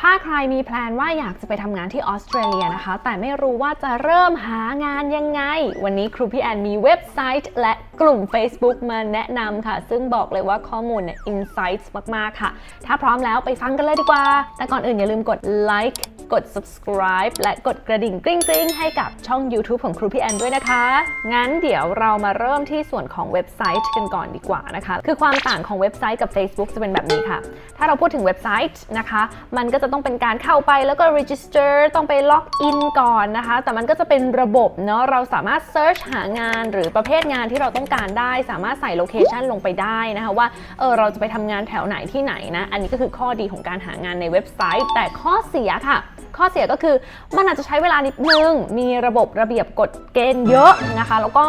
ถ้าใครมีแพลนว่าอยากจะไปทำงานที่ออสเตรเลียนะคะ แต่ไม่รู้ว่าจะเริ่มหางานยังไง วันนี้ครูพี่แอนมีเว็บไซต์และ กลุ่ม Facebook มาแนะนำค่ะ ซึ่งบอกเลยว่าข้อมูลเนี่ย insights มาก ๆ ค่ะ ถ้าพร้อมแล้วไปฟังกันเลยดีกว่า แต่ก่อนอื่นอย่าลืมกด like กด subscribe และกดกระดิ่งกริ๊งกริงให้กับช่อง YouTube ของครูพี่แอนด้วยนะคะ งั้นเดี๋ยวเรามาเริ่มที่ส่วนของเว็บไซต์กันก่อนดีกว่านะคะ คือความต่างของเว็บไซต์กับ Facebook จะเป็นแบบนี้ค่ะ ถ้าเราพูดถึงเว็บไซต์นะคะ มันก็จะต้องเป็นการเข้าไปแล้วก็ register ต้องไปล็อกอินก่อนนะคะ แต่มันก็จะเป็นระบบเนาะ เราสามารถ search หางานหรือประเภทงานที่เราต้องการได้ สามารถใส่โลเคชันลงไปได้นะคะว่าเออเราจะไปทำงานแถวไหนที่ไหนนะ อันนี้ก็คือข้อดีของการหางานในเว็บไซต์ แต่ข้อเสียค่ะ ข้อเสียก็คือมันอาจจะใช้เวลานิดนึง มีระบบระเบียบกฎเกณฑ์เยอะนะคะ แล้วก็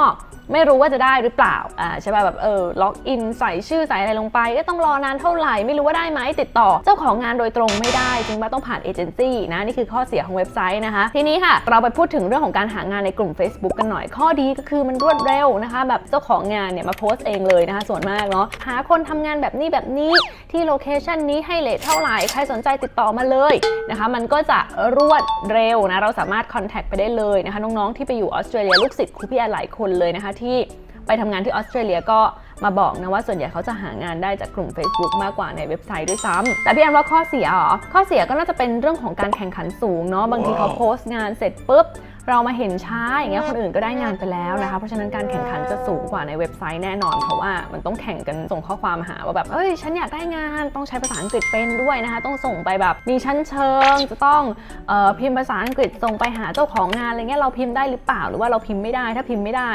ไม่รู้ว่าจะได้หรือเปล่าอ่าใช่ป่ะแบบเออล็อกอินใส่ชื่อใส่อะไรลงไปก็ต้องรอนานเท่าไหร่ไม่รู้ว่าได้ไหมติดต่อ เจ้าของงานโดยตรงไม่ได้จริงว่าต้องผ่านเอเจนซี่นะนี่คือข้อเสียของเว็บไซต์นะคะ ทีนี้ค่ะ เราไปพูดถึงเรื่องของการหางานในกลุ่ม Facebook กันหน่อยข้อดีก็คือมันรวดเร็วนะคะ แบบเจ้าของงานเนี่ยมาโพสต์เองเลยนะคะส่วนมากเนาะหาคนทำงานแบบนี้แบบนี้ที่โลเคชันนี้ให้เลทเท่าไหร่ใครสนใจติดต่อมาเลยนะคะ มันก็จะรวดเร็วนะเราสามารถคอนแทคไปได้เลยนะคะน้องๆที่ไปอยู่ออสเตรเลียลูกศิษย์ครูพี่แอหลายคนเลยนะคะที่ไปทำงานที่ออสเตรเลียก็มาบอกนะว่าส่วนใหญ่เขาจะหางานได้จากกลุ่ม Facebook มากกว่าในเว็บไซต์ด้วยซ้ำแต่พี่แอนว่าข้อเสียอ๋อข้อเสียก็น่าจะเป็นเรื่องของการแข่งขันสูงเนาะบางทีเขาโพสต์งานเสร็จปุ๊บ เรามาเห็นช้าอย่างเงี้ยคนอื่นก็ได้งานไปแล้วนะคะ เพราะฉะนั้นการแข่งขันจะสูงกว่าในเว็บไซต์แน่นอน เพราะว่ามันต้องแข่งกันส่งข้อความหาว่าแบบเอ้ยฉันอยากได้งานต้องใช้ภาษาอังกฤษเป็นด้วยนะคะ ต้องส่งไปแบบมีชั้นเชิงจะต้องออพิมพ์ภาษาอังกฤษส่งไปหาเจ้าของงานอะไรเงี้ยเราพิมพ์ได้หรือเปล่าหรือว่าเราพิมพ์ไม่ได้ ถ้าพิมพ์ไม่ได้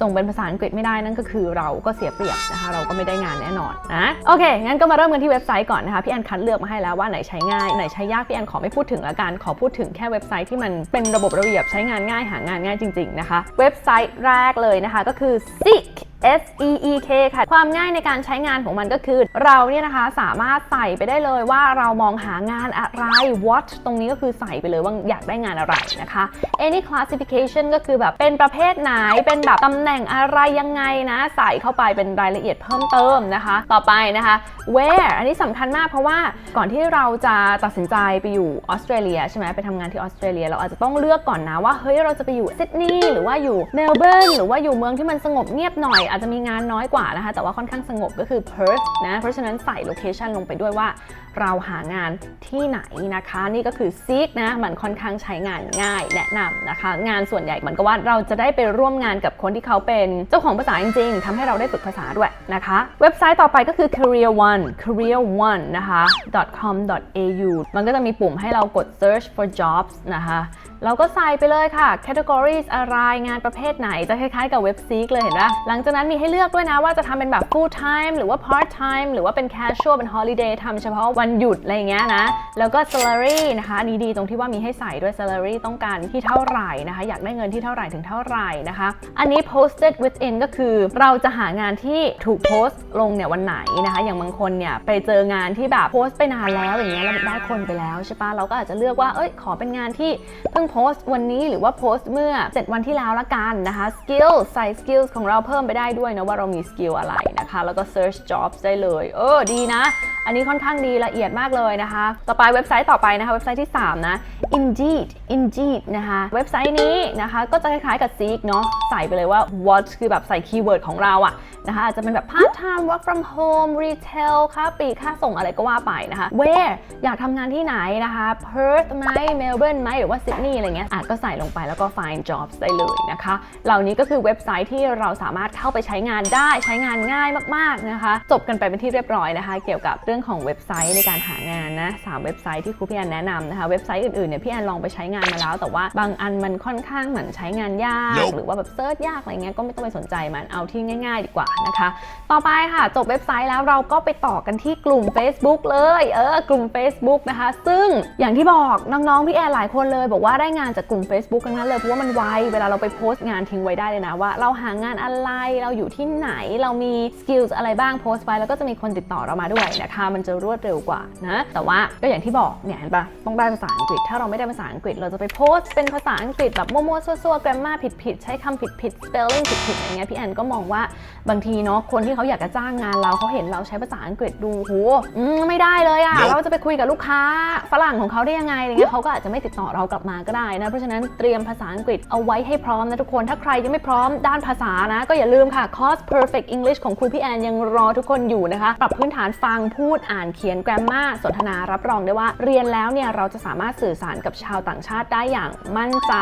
ส่งเป็นภาษาอังกฤษไม่ได้นั่นก็คือเราก็เสียเปรียบนะคะ เราก็ไม่ได้งานแน่นอนนะโอเคงั้นก็มาเริ่มกันที่เว็บไซต์ก่อนนะคะพี่แอนคัดเลือกมาให้แล้วว่าไหนใช้ง่ายไหนใช้ยากพี่แอนขอไม่พูดถึงละกันขอพูดถึงแค่เว็บไซต์ที่มันเป็นระบบระเบียบใช้งานง่ายหางานง่ายจริง ๆ นะคะ เว็บไซต์แรกเลยนะคะก็คือ Seek S E E K ค่ะ ความง่ายในการใช้งานของมันก็คือ เราเนี่ยนะคะสามารถใส่ไปได้เลยว่าเรามองหางานอะไร what ตรงนี้ก็คือใส่ไปเลยว่าอยากได้งานอะไรนะคะ any classification ก็คือแบบเป็นประเภทไหน เป็นแบบตำแหน่งอะไรยังไงนะ ใส่เข้าไปเป็นรายละเอียดเพิ่มเติมนะคะ ต่อไปนะคะ where อันนี้สำคัญมากเพราะว่าก่อนที่เราจะตัดสินใจไปอยู่ออสเตรเลียใช่ไหมไปทำงานที่ออสเตรเลีย เราอาจจะต้องเลือกก่อนนะว่าเฮ้ยเราจะไปอยู่ซิดนีย์หรือว่าอยู่เมลเบิร์นหรือว่าอยู่เมืองที่มันสงบเงียบหน่อยอาจจะมีงานน้อยกว่านะคะ แต่ว่าค่อนข้างสงบก็คือ Perth นะ เพราะฉะนั้นใส่โลเคชันลงไปด้วยว่า เราหางานที่ไหนนะคะ นี่ก็คือ Seek นะ มันค่อนข้างใช้งานง่ายแนะนำนะคะ งานส่วนใหญ่เหมือนกับว่าเราจะได้ไปร่วมงานกับคนที่เขาเป็นเจ้าของภาษาจริงๆทำให้เราได้ฝึกภาษาด้วยนะคะ เว็บไซต์ต่อไปก็คือ career one career one นะคะ .com.au มันก็จะมีปุ่มให้เรากด search for jobs นะคะ เราก็ใส่ไปเลยค่ะ categories อะไรงานประเภทไหนจะคล้ายๆกับเว็บซีกเลยเห็นปะหลังจากนั้นมีให้เลือกด้วยนะว่าจะทำเป็นแบบ full time หรือว่า part time หรือว่าเป็น casual เป็น holiday ทำเฉพาะวันหยุดอะไรอย่างเงี้ยนะ แล้วก็ salary นะคะนี้ดีตรงที่ว่ามีให้ใส่ด้วย salary ต้องการที่เท่าไหร่นะคะ อยากได้เงินที่เท่าไหร่ถึงเท่าไหร่นะคะ อันนี้ posted within ก็คือเราจะหางานที่ถูกโพสต์ลงเนี่ยวันไหนนะคะ อย่างบางคนเนี่ยไปเจองานที่แบบโพสต์ไปนานแล้วอย่างเงี้ยแล้วได้คนไปแล้วใช่ปะเราก็อาจจะเลือกว่าเอ้ยขอเป็นงานที่เพิ่งโพสต์วันนี้หรือว่าโพสต์เมื่อ 7 วันที่แล้วละกันนะคะสกิลใส่สกิลของเราเพิ่มไปได้ด้วยนะว่าเรามีสกิลอะไรนะคะ แล้วก็ search jobs ได้เลย เออดีนะ อันนี้ค่อนข้างดีละเอียดมากเลยนะคะ ต่อไปเว็บไซต์ต่อไปนะคะ เว็บไซต์ที่ 3 นะ Indeed Indeed นะคะ เว็บไซต์นี้นะคะก็จะคล้ายๆกับ Seek เนาะใส่ไปเลยว่า what คือแบบใส่คีย์เวิร์ดของเราอะนะคะอาจจะเป็นแบบ part time work from home retail ค่าปลีกค่าส่งอะไรก็ว่าไปนะคะ where อยากทำงานที่ไหนนะคะ Perth ไหม Melbourne ไหมหรือว่า Sydney อะไรเงี้ยอาจก็ใส่ลงไปแล้วก็ find jobs ได้เลยนะคะ เหล่านี้ก็คือเว็บไซต์ที่เราสามารถเข้าไปใช้งานได้ใช้งานง่ายมากๆนะคะ จบกันไปเป็นที่เรียบร้อยนะคะ เกี่ยวกับเรื่องของเว็บไซต์ในการหางานนะสามเว็บไซต์ที่ครูพี่แอนแนะนำนะคะเว็บไซต์อื่นๆเนี่ยพี่แอนลองไปใช้งานมาแล้ว แต่ว่าบางอันมันค่อนข้างเหมือนใช้งานยาก Nope หรือว่าแบบเซิร์ชยากอะไรเงี้ยก็ไม่ต้องไปสนใจมันเอาที่ง่าย ๆ ดีกว่านะคะ ต่อไปค่ะจบเว็บไซต์แล้วเราก็ไปต่อกันที่กลุ่ม Facebook เลยเออกลุ่ม Facebook นะคะ ซึ่งอย่างที่บอกน้องๆพี่แอนหลายคนเลย บอกว่าได้งานจากกลุ่ม Facebook ทั้งนั้นเลยเพราะว่ามันไวเวลาเราไปโพสต์งานทิ้งไว้ได้เลยนะว่า เราหางานอะไรเราอยู่ที่ไหนเรามีสกิลอะไรบ้างโพสต์ไปแล้วก็จะมีคนติดต่อเรามาด้วยนะคะมันจะรวดเร็วกว่านะ แต่ว่าก็อย่างที่บอกเนี่ยเห็นปะต้องได้ภาษาอังกฤษ ถ้าเราไม่ได้ภาษาอังกฤษ เราจะไปโพสต์เป็นภาษาอังกฤษแบบมั่วๆซั่วๆ grammar ผิดๆ ใช้คำผิดๆ spelling ผิดๆ อย่างเงี้ยพี่แอนก็มองว่าบางทีเนาะคนที่เขาอยากจะจ้างงานเราเขาเห็นเราใช้ภาษาอังกฤษดูโหอืมไม่ได้เลยอะเราจะไปคุยกับลูกค้าฝรั่งของเขาได้ยังไงอะไรเงี้ยเขาก็อาจจะไม่ติดต่อเรากลับมาก็ได้นะ เพราะฉะนั้นเตรียมภาษาอังกฤษเอาไว้ให้พร้อมนะทุกคน ถ้าใครยังไม่พร้อมด้านภาษานะ ก็อย่าลืมค่ะคอร์ส perfect english ของครูพี่แอนยังรอทุกคนอยู่นะคะ ปรับพื้นฐานฟังพูดอ่านเขียน grammar สนทนารับรองได้ว่า เรียนแล้วเนี่ยเราจะสามารถสื่อสารกับชาวต่างชาติได้อย่างมั่นใจ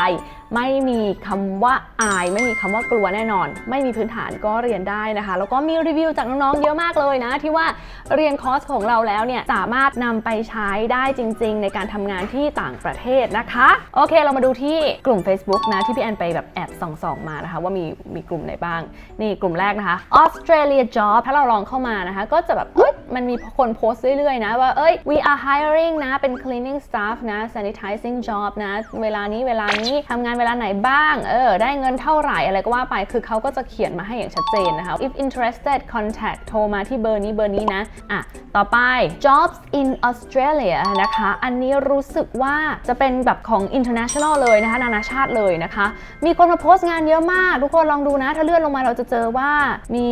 ไม่มีคำว่าอาย ไม่มีคำว่ากลัวแน่นอน ไม่มีพื้นฐานก็เรียนได้นะคะ แล้วก็มีรีวิวจากน้องๆเยอะมากเลยนะ ที่ว่าเรียนคอร์สของเราแล้วเนี่ยสามารถนำไปใช้ได้จริง ๆ ในการทำงานที่ต่างประเทศนะคะ โอเค เรามาดูที่กลุ่ม Facebook นะที่พี่แอนไปแบบแอบส่องๆมานะคะ ว่ามีมีกลุ่มไหนบ้าง นี่กลุ่มแรกนะคะ Australia Job ถ้าเราลองเข้ามานะคะ ก็จะแบบมันมีคนโพสต์เรื่อยๆนะว่าเอ้ย we are hiring นะ เป็น cleaning staff นะ sanitizing job นะ เวลานี้เวลานี้ทำงานเวลาไหนบ้าง เออ ได้เงินเท่าไหร่อะไรก็ว่าไป คือเขาก็จะเขียนมาให้อย่างชัดเจนนะคะ if interested contact โทรมาที่เบอร์นี้เบอร์นี้นะ อะ ต่อไป jobs in Australia นะคะ อันนี้รู้สึกว่าจะเป็นแบบของ international เลยนะคะ นานาชาติเลยนะคะ มีคนมาโพสต์งานเยอะมาก ทุกคนลองดูนะ ถ้าเลื่อนลงมาเราจะเจอว่ามี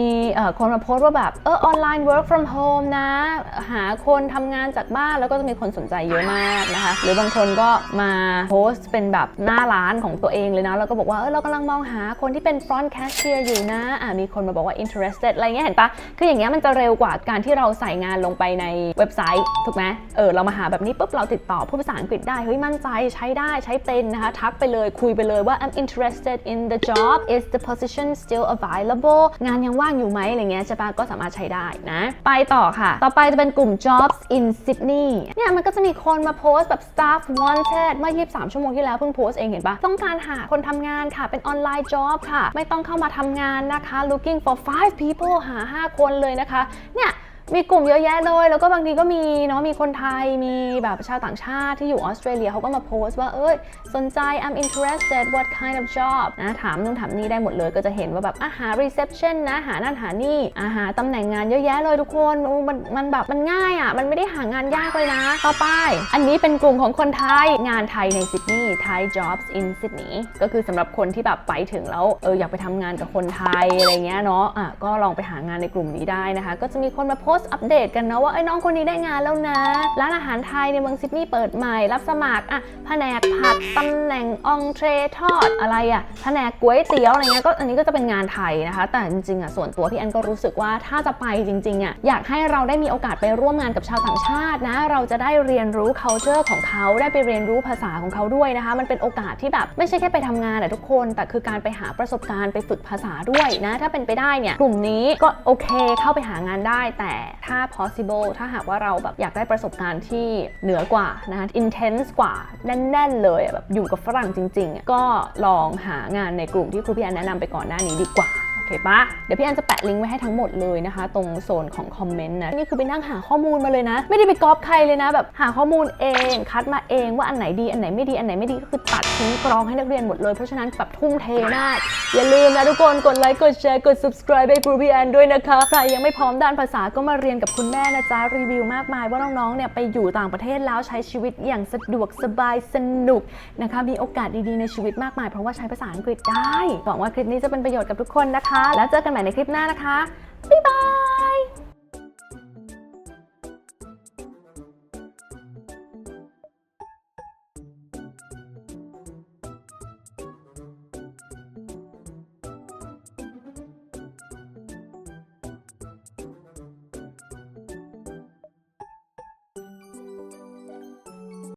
คนมาโพสต์ว่าแบบ เออ online work from home นะหาคนทำงานจากบ้านแล้วก็จะมีคนสนใจเยอะมากนะคะ หรือบางคนก็มาโพสต์เป็นแบบหน้าร้านของตัวเองเลยนะแล้วก็บอกว่าเออเรากำลังมองหาคนที่เป็น front cashier อยู่นะอะมีคนมาบอกว่า interested อะไรเงี้ยเห็นปะคืออย่างเงี้ยมันจะเร็วกว่าการที่เราใส่งานลงไปในเว็บไซต์ถูกไหมเออเรามาหาแบบนี้ปุ๊บเราติดต่อพูดภาษาอังกฤษได้เฮ้ยมั่นใจใช้ได้ใช้เป็นนะคะทักไปเลยคุยไปเลยว่า I'm interested in the job is the position still available งานยังว่างอยู่ไหมอะไรเงี้ยใช่ปะก็สามารถใช้ได้นะ ไปต่อค่ะ ต่อไปจะเป็นกลุ่ม jobs in Sydney เนี่ยมันก็จะมีคนมาโพสต์แบบ staff wanted เมื่อ 23 ชั่วโมงที่แล้วเพิ่งโพสต์เองเห็นปะต้องการหาคนทำงานค่ะ เป็นออนไลน์ job ค่ะ ไม่ต้องเข้ามาทำงานนะคะ looking for five people หา 5 คนเลยนะคะ เนี่ย มีกลุ่มเยอะแยะเลย แล้วก็บางทีก็มีเนาะมีคนไทยมีแบบชาวต่างชาติที่อยู่ออสเตรเลียเขาก็มาโพสต์ว่าเอ้ยสนใจ I'm interested what kind of job นะถามนู่นถามนี่ได้หมดเลย ก็จะเห็นว่าแบบอาหา reception นะหานั่นหานี่อาหาตำแหน่งงานเยอะแยะเลยทุกคนอู้มันมันแบบมันง่ายอะ่ะมันไม่ได้หางานยากเลยนะ ต่อไป อันนี้เป็นกลุ่มของคนไทยงานไทยในซิดนีย์ Thai jobs in Sydney ก็คือสำหรับคนที่แบบไปถึงแล้วเอออยากไปทำงานกับคนไทยอะไรเงี้ยเนาะอะก็ลองไปหางานในกลุ่มนี้ได้นะคะ ก็จะมีคนมาโพสต์อัปเดตกันเนาะว่าไอ้น้องคนนี้ได้งานแล้วนะ ร้านอาหารไทยในเมืองซิดนีย์เปิดใหม่รับสมัครอะแผนกผัดตำแหน่งองเทรทอดอะไรอะแผนกก๋วยเตี๋ยวอะไรเงี้ยก็อันนี้ก็จะเป็นงานไทยนะคะ แต่จริงๆอะส่วนตัวพี่แอนก็รู้สึกว่าถ้าจะไปจริงๆอะอยากให้เราได้มีโอกาสไปร่วมงานกับชาวต่างชาตินะ เราจะได้เรียนรู้ culture ของเขาได้ไปเรียนรู้ภาษาของเขาด้วยนะคะ มันเป็นโอกาสที่แบบไม่ใช่แค่ไปทำงานแต่ทุกคน แต่คือการไปหาประสบการณ์ไปฝึกภาษาด้วยนะ ถ้าเป็นไปได้เนี่ยกลุ่มนี้ก็โอเคเข้าไปหางานได้ แต่ถ้า possible ถ้าหากว่าเราแบบอยากได้ประสบการณ์ที่เหนือกว่านะคะ intense กว่าแน่น ๆ เลยแบบอยู่กับฝรั่งจริง ๆ ก็ลองหางานในกลุ่มที่ครูพี่แอนแนะนำไปก่อนหน้านี้ดีกว่า เคปะเดี๋ยวพี่แอนจะแปะลิงก์ไว้ให้ทั้งหมดเลยนะคะ ตรงโซนของคอมเมนต์นะนี่คือไปนั่งหาข้อมูลมาเลยนะ ไม่ได้ไปก๊อปใครเลยนะ แบบหาข้อมูลเอง คัดมาเองว่าอันไหนดีอันไหนไม่ดีอันไหนไม่ดีก็คือตัดทิ้งกรองให้นักเรียนหมดเลยเพราะฉะนั้นแบบทุ่มเทมากอย่าลืมนะทุกคนกดไลค์กดแชร์กด subscribe ให้ครูพี่แอนด้วยนะคะใครยังไม่พร้อมด้านภาษาก็มาเรียนกับคุณแม่นะจ๊ะรีวิวมากมายว่าน้องๆเนี่ยไปอยู่ต่างประเทศแล้วใช้ชีวิตอย่างสะดวกสบายสนุกนะคะมีโอกาสดีๆในชีวิตมากมายเพราะว่าใช้ภาษาอังกฤษได้หวังว่าคลิปนี้จะเป็นประโยชน์กับทุกคนนะคะแล้วเจอกันใหม่ในคลิปหน้านะคะ บ๊ายบาย